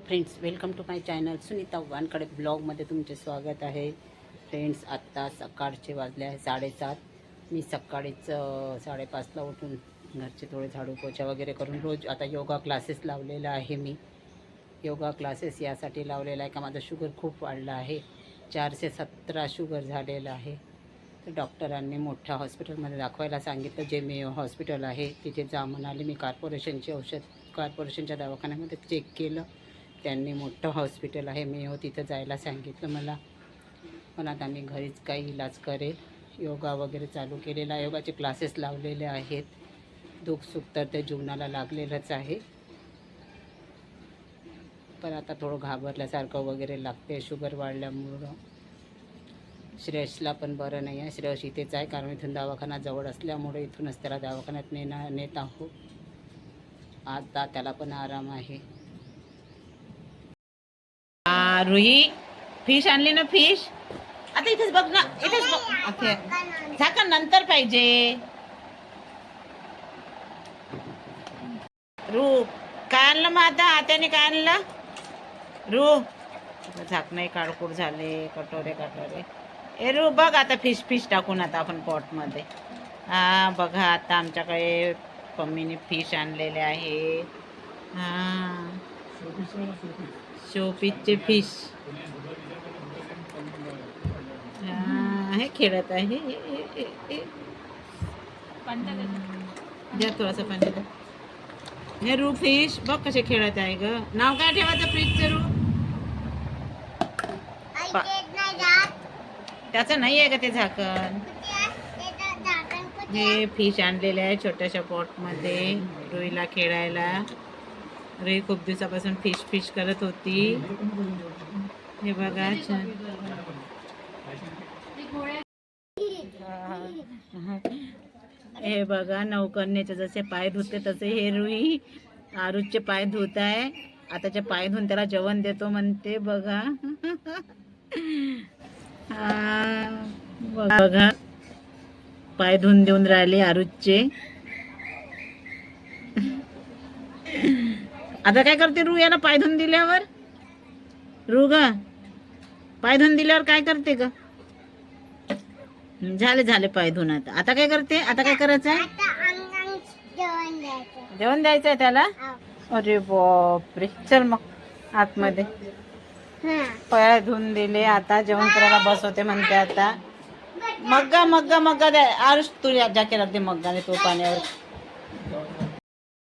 Friends welcome to my channel Sunita Wankade ब्लॉगमध्ये तुमचे स्वागत आहे फ्रेंड्स आत्ता सकाळचे वाजले आहे साडेसात मी सकाळीच साडेपाचला उठून घरचे थोडे झाडू पोछा वगैरे करून रोज आता योगा क्लासेस लावलेला आहे मी योगा क्लासेस यासाठी लावलेला आहे का माझा शुगर खूप वाढलं आहे चारशे सतरा शुगर झालेलं आहे तर डॉक्टरांनी मोठ्या हॉस्पिटलमध्ये दाखवायला सांगितलं जे मी हॉस्पिटल आहे तिथे जा म्हणाले मी कॉर्पोरेशनचे औषध कॉर्पोरेशनच्या दवाखान्यामध्ये चेक केलं त्यांनी मोठं हॉस्पिटल आहे मी हो तिथं जायला सांगितलं मला. पण आता मी घरीच काही इलाज करेल. योगा वगैरे चालू केलेला आहे. योगाचे क्लासेस लावलेले आहेत. दुःख सुख तर ते जीवनाला लागलेलंच आहे. पण आता थोडं घाबरल्यासारखं वगैरे लागते शुगर वाढल्यामुळं. श्रेयसला पण बरं नाही आहे. श्रेयस इथेच आहे. कारण इथून दवाखाना जवळ असल्यामुळे इथूनच त्याला दवाखान्यात नेणार नेत आहोत. आता त्याला पण आराम आहे. रुही फिश आणली ना फिश आता इथेच बघ ना इथेच बघ. झाकण नंतर पाहिजे. रू काय आणलं मग आता? हाताने काय आणलं? रू. झाकणे काळकूड झाले कटोरे कटोरे. ए रू बघ आता फिश फिश टाकून आता आपण पॉटमध्ये हा बघा आता आमच्याकडे मम्मीने फिश आणलेले आहे. हा. शोपीसचे फिश. हा, हे खेळत आहे. द्या थोडासा पाणी. हे रू फिश बघ कसे खेळत आहे ग. नाव काय ठेवायचं फ्रीजचं रू त्याचं नाही आहे का ते झाकण. हे फिश आणलेले आहे छोट्याशा पॉटमध्ये रुईला खेळायला. अरे खूप दिवसापासून फिश फिश करत होती. हे बघा छान. हे बघा नौकन्याचे जसे पाय धुते तसे हे रुई आरुजचे पाय धुत आहे. आताचे पाय धुवून त्याला जेवण देतो म्हणते बघा. बघा. पाय धुवून देऊन राहिले आरुजचे आता काय करते रू? याला पाय धुवून दिल्यावर? रू ग. पाय धुवून दिल्यावर काय करते ग? झाले झाले पाय धुवून आता. आता काय करते? आता काय करायचं आहे जेवण द्यायचं आहे त्याला? अरे बापरे. चल मग आतमध्ये. पाय धुवून दिले आता. जेवण करायला बसवते म्हणते आता. मग्गा मग्गा मग्गा द्या आरुष तू या- जा केला ते मग्गाने तो पाण्यावर.